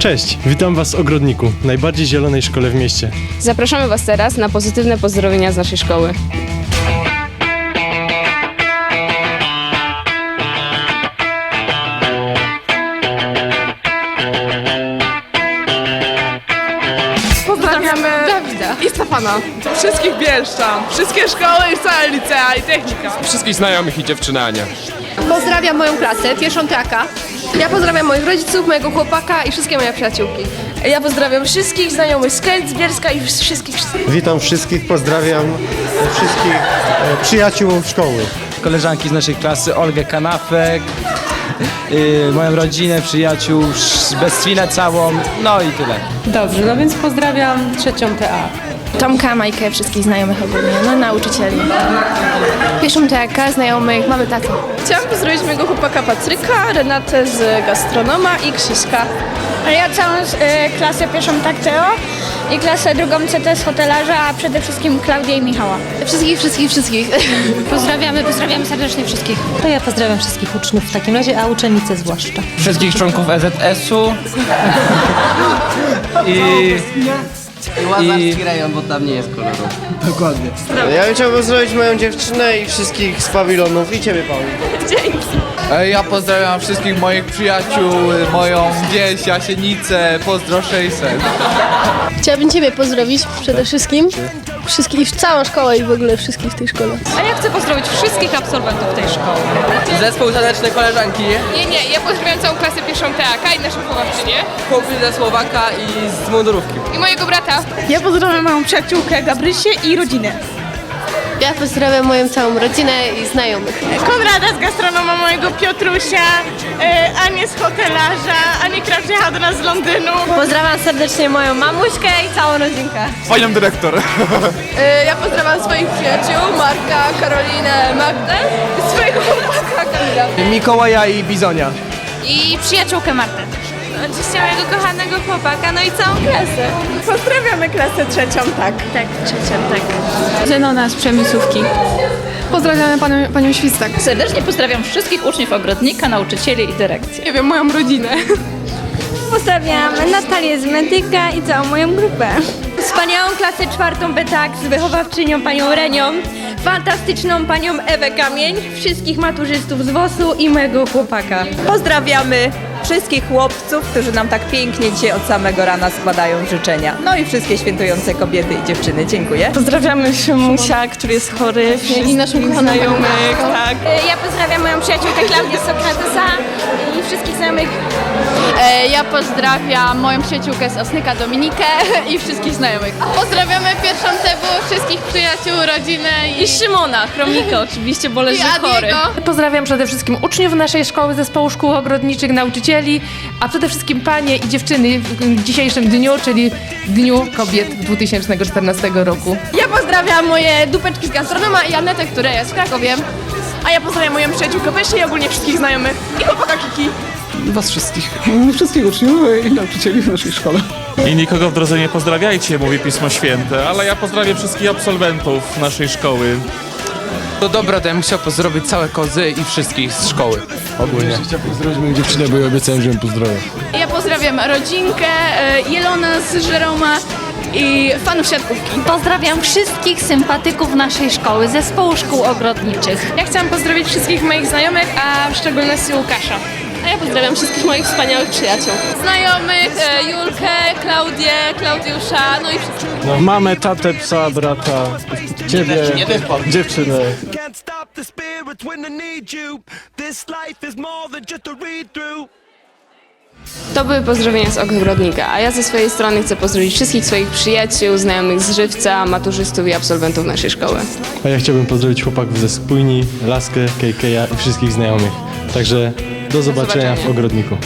Cześć, witam Was w Ogrodniku, najbardziej zielonej szkole w mieście. Zapraszamy Was teraz na pozytywne pozdrowienia z naszej szkoły. Wszystkich Bielszczan, wszystkie szkoły i całe licea i technika. Wszystkich znajomych i dziewczyny Ania. Pozdrawiam moją klasę, pierwszą traka. Ja pozdrawiam moich rodziców, mojego chłopaka i wszystkie moje przyjaciółki. Ja pozdrawiam wszystkich znajomych z Kęt, z Bielska i wszystkich Witam wszystkich, pozdrawiam wszystkich e, przyjaciół szkoły. koleżanki z naszej klasy, Olgę Kanapek, yy, moją rodzinę, przyjaciół, Bestwinę całą, no i tyle. Dobrze, no więc pozdrawiam trzecią TA. Tomka, Majkę, wszystkich znajomych ogólnie, no nauczycieli. Pierwszą traka, znajomych, mamy tatę. Chciałam pozdrowić mojego chłopaka Patryka, Renatę z gastronoma i Krzyśka. A ja całą e, klasę pierwszą takteo i klasę drugą CT z hotelarza, a przede wszystkim Klaudię i Michała. Wszystkich, wszystkich, wszystkich. Pozdrawiamy, pozdrawiamy serdecznie wszystkich. To ja pozdrawiam wszystkich uczniów w takim razie, a uczennice zwłaszcza. Wszystkich członków EZS-u i... I... bo tam nie jest koloru. Dokładnie. Ja bym chciał pozdrowić moją dziewczynę i wszystkich z pawilonów i Ciebie, Paweł. Ja pozdrawiam wszystkich moich przyjaciół, moją wieś, Jasienicę, pozdro 600. Chciałabym Ciebie pozdrowić przede wszystkim. Wszystkich, całą szkołę i w ogóle wszystkich w tej szkole. A ja chcę pozdrowić wszystkich absolwentów tej szkoły. Zespół taneczny koleżanki, Nie, nie, ja pozdrawiam całą klasę pierwszą TAK i naszą chłopawczynię. chłopcy ze Słowaka i z mundurówki. I mojego brata. Ja pozdrawiam moją przyjaciółkę Gabrysię i rodzinę. Ja pozdrawiam moją całą rodzinę i znajomych. Konrada z gastronoma, mojego Piotrusia, e, Anię z hotelarza, Anię, która przyjechała do nas z Londynu. Pozdrawiam serdecznie moją mamuśkę i całą rodzinkę. Panią dyrektor. Ja pozdrawiam swoich przyjaciół, Marka, Karolinę, Magdę i swojego chłopaka Kamila. Mikołaja i Bizonia. I przyjaciółkę Martę. Oczywiście mojego kochanego chłopaka, no i całą klasę. Pozdrawiamy klasę trzecią, tak. Tak, trzecią, tak. Zenona z przemysłówki. Pozdrawiamy panią, panią Świstak. Serdecznie pozdrawiam wszystkich uczniów ogrodnika, nauczycieli i dyrekcji. Nie wiem, moją rodzinę. Pozdrawiam Natalię z Medyka i całą moją grupę. Wspaniałą klasę czwartą Betak z wychowawczynią panią Renią, fantastyczną panią Ewę Kamień, wszystkich maturzystów z WOS-u i mojego chłopaka. Pozdrawiamy wszystkich chłopców, którzy nam tak pięknie dzisiaj od samego rana składają życzenia. No i wszystkie świętujące kobiety i dziewczyny. Dziękuję. Pozdrawiamy Szymusia, który jest chory. I naszych znajomych, tak. Ja pozdrawiam moją przyjaciółkę Klaudię z Sokratesa i wszystkich znajomych. E, Ja pozdrawiam moją przyjaciółkę z Osnyka Dominikę i wszystkich znajomych. Pozdrawiamy pierwszą TW, wszystkich przyjaciół, rodzinę i, Szymona, Chromika oczywiście, bo leży chory. Pozdrawiam przede wszystkim uczniów naszej szkoły, zespołu szkół ogrodniczych, nauczycieli, a przede wszystkim panie i dziewczyny w dzisiejszym dniu, czyli Dniu Kobiet 2014 roku. Ja pozdrawiam moje dupeczki z gastronoma i Anetę, która jest w Krakowie. A ja pozdrawiam moją przyjaciółkę Pysię i ogólnie wszystkich znajomych. I chłopaka Kiki. Was wszystkich. Wszystkich uczniów i nauczycieli w naszej szkole. I nikogo w drodze nie pozdrawiajcie, mówi Pismo Święte, ale ja pozdrawiam wszystkich absolwentów naszej szkoły. To dobra, to ja bym chciał pozdrowić całe kozy i wszystkich z szkoły. Ogólnie. Chciałbym pozdrowić moją dziewczynę, bo ja obiecałem, że ją pozdrowię. Ja pozdrawiam rodzinkę, e, Jelona z Żeroma i fanów siatkówki. Pozdrawiam wszystkich sympatyków naszej szkoły, zespołu szkół ogrodniczych. Ja chciałam pozdrowić wszystkich moich znajomych, a w szczególności Łukasza. A ja pozdrawiam wszystkich moich wspaniałych przyjaciół. Znajomych, e, Julkę, Klaudię, Klaudiusza, no i wszystkich. No, mamę, tatę, psa, brata, Ciebie, dziewczynę. Can't stop the spirits when I need you. This life is more than just a read through. To były pozdrowienia z ogrodnika, a ja ze swojej strony chcę pozdrowić wszystkich swoich przyjaciół, znajomych z żywca, maturzystów i absolwentów naszej szkoły. A ja chciałbym pozdrowić chłopaków ze Spójni, Laskę, KK'a i wszystkich znajomych. Także do zobaczenia w Ogrodniku.